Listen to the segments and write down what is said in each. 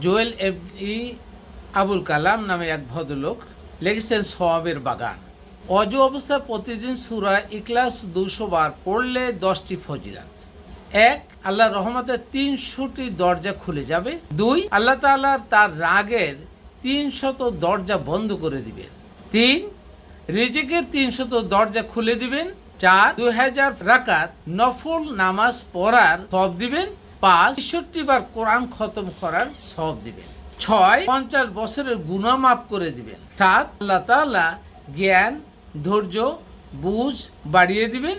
Joel F E Abul Kalam নামে এক ভদ্রলোক লিখেছেন সোয়াবের বাগান। অজ অবস্থায় প্রতিদিন সুরা ইকলাস দুশো বার পড়লে দশটি ফজিলাত। এক আল্লাহ রহমতের তিনশোটি দরজা খুলে যাবে। দুই, আল্লাহ তার রাগের তিনশত দরজা বন্ধ করে দিবেন। তিন, রিজিকের তিনশত দরজা খুলে দিবেন। চার দুই হাজার রাকাত নফল নামাজ পড়ার সব দিবেন। পাঁচ ছেষট্টি বার কোরআন খতম করার সব দিবেন। ছয়, পঞ্চাশ বছরের গুণা মাফ করে দিবেন। সাত, আল্লাহ তাআলা জ্ঞান, ধৈর্য, বুঝ বাড়িয়ে দিবেন।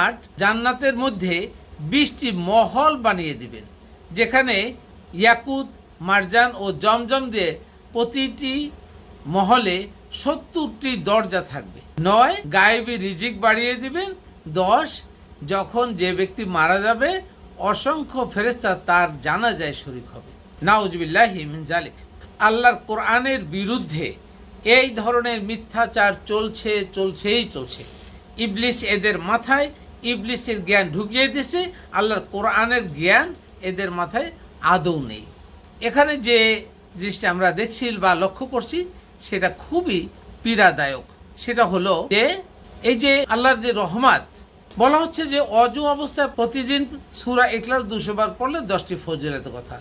আট, জান্নাতের মধ্যে বিশটি মহল বানিয়ে দিবেন, যেখানে ইয়াকুত, মারজান ও জমজম দিয়ে প্রতিটি মহলে সত্তরটি দরজা থাকবে। নয়, গায়েবী রিজিক বাড়িয়ে দিবেন। দশ, যখন যে ব্যক্তি মারা যাবে অসংখ্য ফেরেস্তা তার জানা যায় শরিক হবে। নাউজবিল্লাহি মিন জালিক আল্লাহর কোরআনের বিরুদ্ধে এই ধরনের মিথ্যাচার চলছে, চলছেই চলছে। ইবলিশ এদের মাথায় ইবলিশের জ্ঞান ঢুকিয়ে দিয়েছে আল্লাহর কোরআনের জ্ঞান এদের মাথায় আদৌ নেই। এখানে যে জিনিসটা আমরা দেখছি বা লক্ষ্য করছি, সেটা খুবই পীড়াদায়ক। সেটা হলো যে, এই যে আল্লাহর যে রহমাত বলা হচ্ছে যে অজু অবস্থায় প্রতিদিন সুরা একলাস দুশো বার পড়লে দশটি ফজিলত কথা।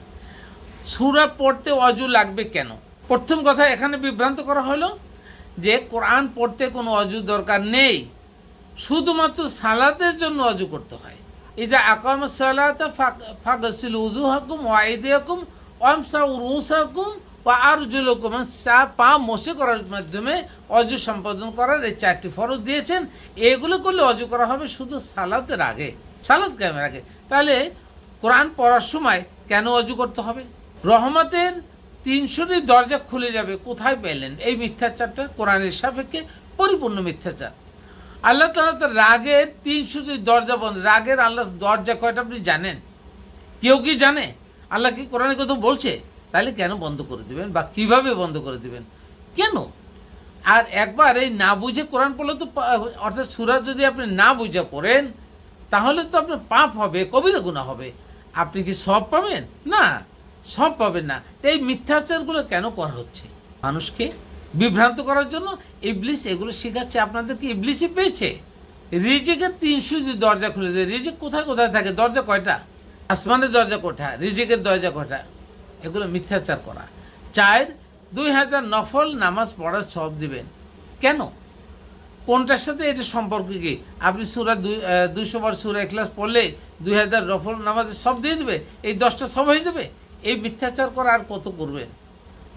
সুরা পড়তে অজু লাগবে কেন? প্রথম কথা এখানে বিভ্রান্ত করা হলো যে কোরআন পড়তে কোনো অজু দরকার নেই। শুধুমাত্র সালাতের জন্য অজু করতে হয়। এই যে আকাম সালাত ফাগসিল উজু হাকুম ওয়াইদে হাকুম ওয়ামসা উরুস হাকুম বা আর জুলকুম চা পা মশে করার মাধ্যমে অজু সম্পাদন করার এই চারটি ফরজ দিয়েছেন। এগুলো করলে অজু করা হবে শুধু সালাতের আগে, সালাত কায়েমের আগে। তাহলে কোরআন পড়ার সময় কেন অজু করতে হবে? রহমতের তিনশোটি দরজা খুলে যাবে, কোথায় পেলেন? এই মিথ্যাচারটা কোরআনের সাপেক্ষে পরিপূর্ণ মিথ্যাচার। আল্লাহ তালা তার রাগের তিনশোটি দরজা বন্ধ, রাগের আল্লাহর দরজা কয়টা আপনি জানেন? কেউ কি জানে? আল্লাহ কি কোরআনে কথা বলছে? তাহলে কেন বন্ধ করে দিবেন বা কীভাবে বন্ধ করে দিবেন? কেন? আর একবার এই না বুঝে কোরআন পড়লে তো অর্থাৎ সুরাত যদি আপনি না বুঝে পড়েন, তাহলে তো আপনার পাপ হবে, কবিরা গুণা হবে। আপনি কি সব পাবেন? না, সব পাবেন না। তো এই মিথ্যাচারগুলো কেন করা হচ্ছে? মানুষকে বিভ্রান্ত করার জন্য ইবলিস এগুলো শেখাচ্ছে। আপনাদেরকে ইবলিসই পেয়েছে? রিজিকের তিনশো যদি দরজা খুলে দেয়, রিজিক কোথায় কোথায় থাকে? দরজা কয়টা? আসমানের দরজা কোঠা, রিজিকের দরজা কোঠা। এগুলো মিথ্যাচার করা। চার দুই হাজার নফল নামাজ পড়ার সব দিবেন। কেন? কোনটার সাথে এটা সম্পর্ক কি? আপনি সুরা দুই দুইশো বার সুরা ক্লাস পড়লে দুই হাজার নফল নামাজের সব দিয়ে দেবে? এই দশটা সব হয়ে যাবে? এই মিথ্যাচার করা আর কত করবেন?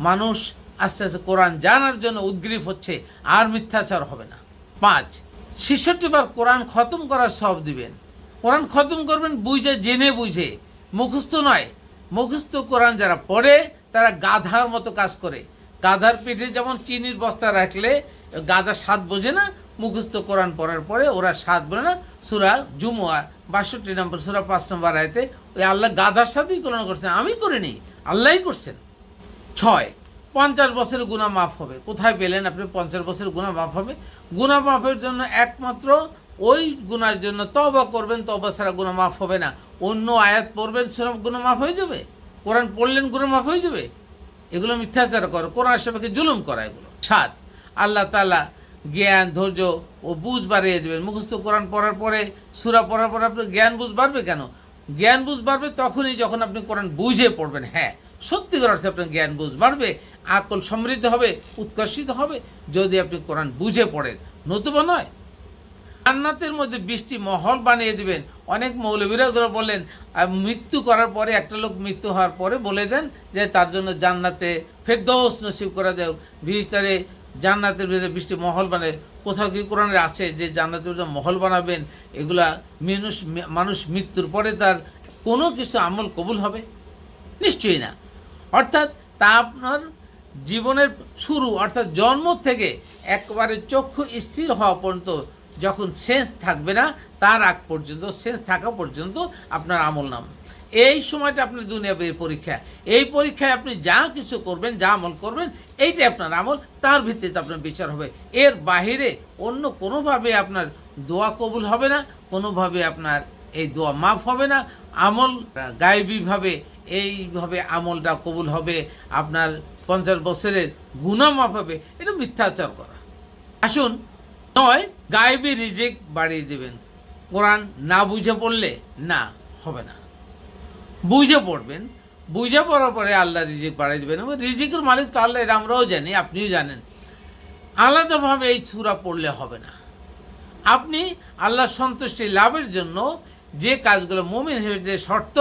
মানুষ আস্তে আস্তে কোরআন জানার জন্য উদ্গ্রীব হচ্ছে, আর মিথ্যাচার হবে না। পাঁচ, ছেষট্টি বার কোরআন খতম করার সব দিবেন। কোরআন খতম করবেন বুঝে, জেনে বুঝে। মুখস্থ নয়। মুখস্থ কোরআন যারা পড়ে, তারা গাধার মতো কাজ করে। গাধার পিঠে যেমন চিনির বস্তা রাখলে, গাধা স্বাদ বোঝে না, মুখস্থ কোরআন পড়ার পরে ওরা স্বাদ বোঝে না। সুরা জুমুয়া, বাষট্টি নম্বর, সুরা পাঁচ নম্বর আয়তে, ওই আল্লাহ গাধার সাথেই তুলনা করছেন, আমি করিনি, আল্লাহই করছেন। ছয়, পঞ্চাশ বছরের গুণা মাফ হবে। কোথায় পেলেন আপনি পঞ্চাশ বছরের গুণা মাফ হবে? গুণা মাফের জন্য একমাত্র ওই গুণার জন্য তবা করবেন তবা ছাড়া গুণা মাফ হবে না। অন্য আয়াত পড়বেন, সেরকম গুণা মাফ হয়ে যাবে। কোরআন পড়লেন গুণা মাফ হয়ে যাবে। এগুলো মিথ্যাচার করো কোরআন সবাইকে জুলুম করা এগুলো। সাত, আল্লাহ তালা জ্ঞান, ধৈর্য ও বুঝ বাড়িয়ে দেবেন। মুখস্থ কোরআন পড়ার পরে, সুরা পড়ার পরে আপনার জ্ঞান বুঝ বাড়বে কেন? জ্ঞান বুঝ বাড়বে তখনই যখন আপনি কোরআন বুঝে পড়বেন। হ্যাঁ সত্যিকার অর্থে আপনার জ্ঞান বুঝ বাড়বে, আকল সমৃদ্ধ হবে, উৎকর্ষিত হবে। যদি আপনি কোরআন বুঝে পড়েন, নতুবা নয় জান্নাতের মধ্যে বৃষ্টি মহল বানিয়ে দিবেন। অনেক মৌলবীরা ওগুলো বললেন মৃত্যু করার পরে একটা লোক মৃত্যু হওয়ার পরে বলে দেন যে তার জন্য জান্নাতে ফেরদৌস নসিব করে দেও। ভিতরে জান্নাতের ভিতরে বৃষ্টি মহল বানাবে কোথাও কি কোরআনের আছে যে জান্নাতের ভিতরে মহল বানাবেন? এগুলা মানুষ মানুষ মৃত্যুর পরে তার কোনো কিছু আমল কবুল হবে? নিশ্চয়ই না। অর্থাৎ তা আপনার জীবনের শুরু, অর্থাৎ জন্ম থেকে একবারে চক্ষু স্থির হওয়া পর্যন্ত যখন সেন্স থাকবে না, তার আগ পর্যন্ত সেন্স থাকা পর্যন্ত আপনার আমল নাম। এই সময়টা আপনার দুনিয়া পরীক্ষা এই পরীক্ষায় আপনি যা কিছু করবেন, যা আমল করবেন, এইটাই আপনার আমল। তার ভিত্তিতে আপনার বিচার হবে। এর বাহিরে অন্য কোনোভাবে আপনার দোয়া কবুল হবে না, কোনোভাবে আপনার এই দোয়া মাফ হবে না। আমল গায়েবীভাবে, এইভাবে আমলটা কবুল হবে। আপনার পঞ্চাশ বছরের গুণা মাফ হবে। এটা মিথ্যাচার করা। আসুন নয় গায়েবী রিজিক বাড়িয়ে দেবেন। কোরআন না বুঝে পড়লে না হবে না। বুঝে পড়বেন, বুঝে পড়ার পরে আল্লাহ রিজিক বাড়িয়ে দেবেন। এবং রিজিকের মালিক তো আল্লাহ, এটা আমরাও জানি, আপনিও জানেন। আলাদাভাবে এই ছুরা পড়লে হবে না। আপনি আল্লাহর সন্তুষ্টি লাভের জন্য যে কাজগুলো মোমিন হিসেবে যে শর্ত,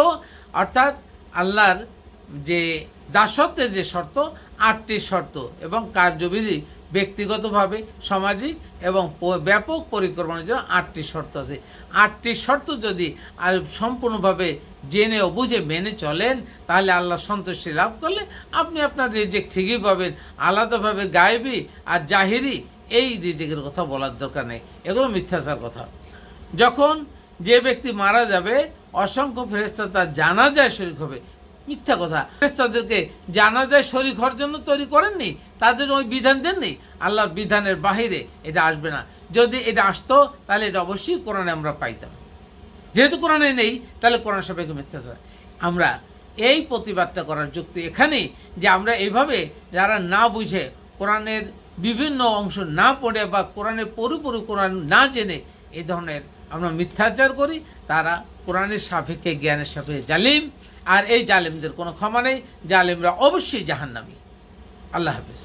অর্থাৎ আল্লাহর যে দাসত্বের যে শর্ত, আটটি শর্ত এবং কার্যবিধি ব্যক্তিগতভাবে, সামাজিক এবং ব্যাপক পরিকল্পনার জন্য আটটি শর্ত আছে। আটটি শর্ত যদি সম্পূর্ণভাবে জেনে ও বুঝে মেনে চলেন, তাহলে আল্লাহ সন্তুষ্টি লাভ করলে আপনি আপনার রিজেক্ট ঠিকই পাবেন, আলাদাভাবে গায়েবী আর জাহিরি এই রিজেকের কথা বলার দরকার নেই। এগুলো মিথ্যাচার কথা। যখন যে ব্যক্তি মারা যাবে, অসংখ্য ফেরেস্তা তার জানা যায় শরিক হবে। মিথ্যা কথা। ফেরেস্তাদেরকে জানা যায় শরিক হওয়ার জন্য তৈরি করেননি, তাদের ওই বিধান দেননি। আল্লাহর বিধানের বাহিরে এটা আসবে না। যদি এটা আসতো, তাহলে এটা অবশ্যই কোরআনে আমরা পাইতাম। যেহেতু কোরআনে নেই, তাহলে কোরআন সাপেক্ষে মিথ্যাচার আমরা এই প্রতিবাদটা করার যুক্তি এখানেই যে আমরা এইভাবে যারা না বুঝে কোরআনের বিভিন্ন অংশ না পড়ে বা কোরআনের পুরোপুরি কোরআন না জেনে এই ধরনের আমরা মিথ্যাচার করি, তারা কোরআনের সাপেক্ষে জ্ঞানের সাপেক্ষে জালিম, আর এই জালিমদের কোনো ক্ষমা নেই, জালিমরা অবশ্যই জাহান্নামী। আল্লাহ হাফিজ।